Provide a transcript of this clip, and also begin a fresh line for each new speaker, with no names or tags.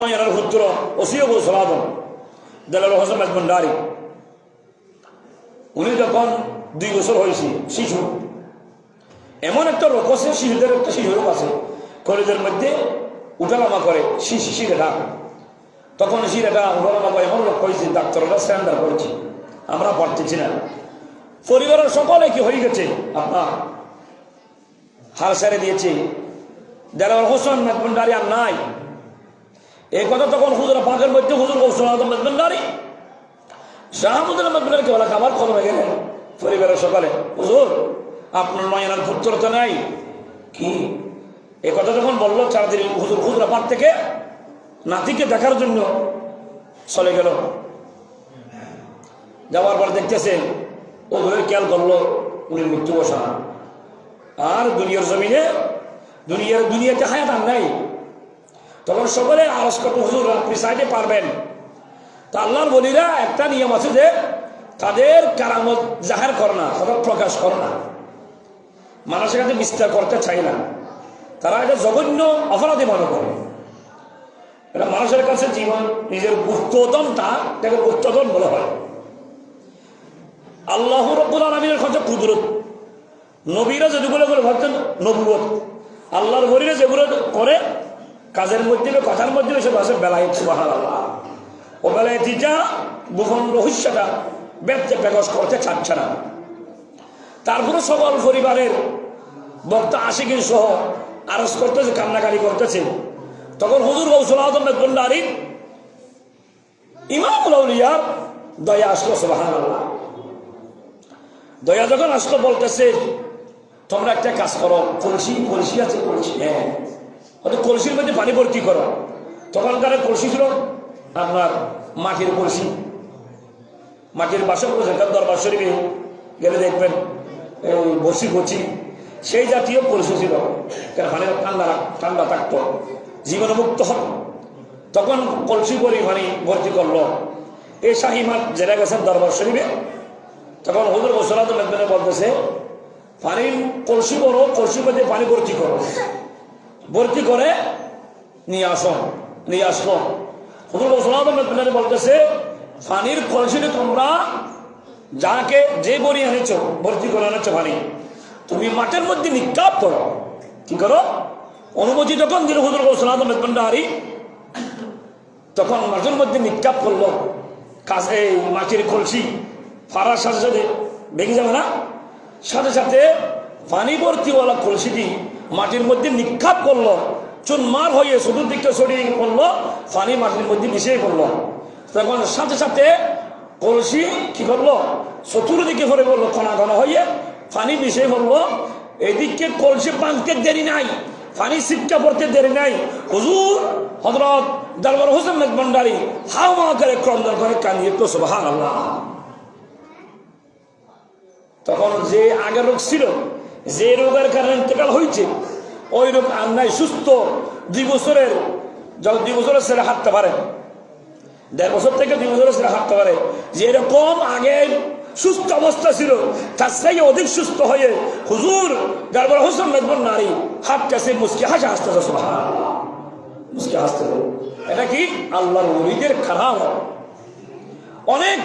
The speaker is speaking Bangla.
এনার পুত্র ওসিয়বু সলাদন দেলাল হোসেন ভণ্ডারী উনি যখন দুই বছর হয়েছে, শিশু, এমন একটা রোগ আছে, শিশুদের একটা শিশু রোগ আছে, কলেজের মধ্যে উঠানামা করে, শিশি শিরেটা তখন শিরেটা উঠানামা করে, এমন রোগ হয়েছে, ডাক্তাররা স্ট্যান্ডার করেছে, আমরা পারতেছি না। পরিবারের সকলে কি হয়ে গেছে? আপনার হার সেরে দিয়েছে। দেলাল হোসেন ভণ্ডারী আর নাই। এই কথা তখন হুজুর পাকের মধ্যে হুজুর কৌশল আদম মেজবান্ডারি শাহামুদুল মেজবান্ডারকে বলা আমার কদমে গেলেন পরিবারের সকালে। হুজুর, আপনার নয়নার পুত্র তো নাই। কি? এই কথা যখন বলল, চারদিন হুজুর হুজুর পাক থেকে নাতিকে দেখার জন্য চলে গেল। যাওয়ার পর দেখতেছেন ও ঘুরে খেয়াল করল উনি মৃত্যু বসা। আর দুনিয়ার জমিনে, দুনিয়ার দুনিয়াতে হায়াত নাই। তখন সকলে আরস করতে হুজুর, আপনি সাইডে পারবেন। তা আল্লাহর বলিরা একটা নিয়ম আছে যে তাদের কারামত জাহার করে না তাদের প্রকাশ করে না। মানুষের কাছে বিস্তার করতে চায় না। তারা এটা জঘন্য অপরাধী মনে করে। এটা মানুষের কাছে জীবন, নিজের গুপ্তদনটা তাকে গুপ্তদন বলা হয়। আল্লাহ রব্বুল আলমীর কাছে কুদরত। নবীরা যেগুলো করে ভাবছেন নবুয়ত আল্লাহর বলিরা যেগুলো করে কাজের মধ্যে কথার মধ্যে সে আছে, বেলায়েত সুবাহান আল্লাহ ও বেলায়েতিটা গোপন রহস্যটা ব্যক্তি প্রকাশ করতে চাচ্ছে না। তারপরে সকল পরিবারের বক্তা আশিকিন সহ আরস করতেছে কান্নাকারি করতেছে। তখন হুজুর গৌসল ইমামুল আউলিয়ার দয়া আসলো সুবাহান আল্লাহ দয়া যখন আসলো, বলতেছে, তোমরা একটা কাজ করো, কলসি কলসি আছে, কলসি হ্যাঁ। হয়তো কলসির মধ্যে পানি ভর্তি করো? তখনকার কলসি ছিল আপনার মাটির কলসি। মাটির বাসন করেছেন দরবার শরীফে গেলে দেখবেন বসি বচি সেই জাতীয় কলসি ছিল। কেন? পানি ঠান্ডা ঠান্ডা থাকতো জীবনমুক্ত হন তখন কলসি করে পানি ভর্তি করল। এই শাহিমার জেলা গেছেন দরবার শরীফে? তখন হুজুর মেদমেনে বলতেছে, পানির কলসি বড় কলসির মধ্যে পানি ভর্তি করো। ভর্তি করে নিয়ে আসো, নিয়ে আসলো হুজুর বলতেছে, পানির কলসিতে তোমরা যাকে যে বড়ি এনেছো, ভর্তি করে এনেছো পানি, তুমি মাঠের মধ্যে নিক্ষাপ করো। কি করো? অনুমতি যখন দিল হুজুর মেদমন্ডারি তখন মাঠের মধ্যে নিক্ষাপ করল। কাছে মাটির কলসি ফারার সাথে সাথে ভেঙে যাবে না? সাথে সাথে পানি ভর্তিওয়ালা কলসিটি মাটির মধ্যে নিক্ষাপ করল। চুনমার হয়ে চতুর্দিকে ছড়িয়ে পড়ল পানি মাটির মধ্যে মিশিয়ে পড়ল। তখন সাথে সাথে কলসি কি করল? চতুর্দিকে ভরে পড়ল কণা ঘন হয়ে পানি মিশিয়ে পড়ল। এদিকে কলসি বাঁধতে দেরি নাই পানি শিক্ষা পড়তে দেরি নাই। হুজুর হজরত দরবার হোসেন মেজবন্ডারি হাও মা করে ক্রন্দন করে কানিয়ে তো আল্লাহ তখন যে আগের রোগ ছিল যে রোগের কারণে ইন্তেকাল হয়েছে ওই রোগ আর নাই সুস্থ দুই বছরের দুই বছরের ছেলে হাঁটতে পারে, দেড় বছর থেকে দুই বছরের ছেলে হাঁটতে পারে, যে এরকম আগে সুস্থ অবস্থা ছিল, তার থেকে অধিক সুস্থ হয়ে হুজুর গারবার হোসেন মেদবন নারী হাঁটতেছে, মুসকি হাসে হাসতেছে মুসকি হাসতেছে। এটা কি আল্লাহর ওলিদের খারাপ? অনেক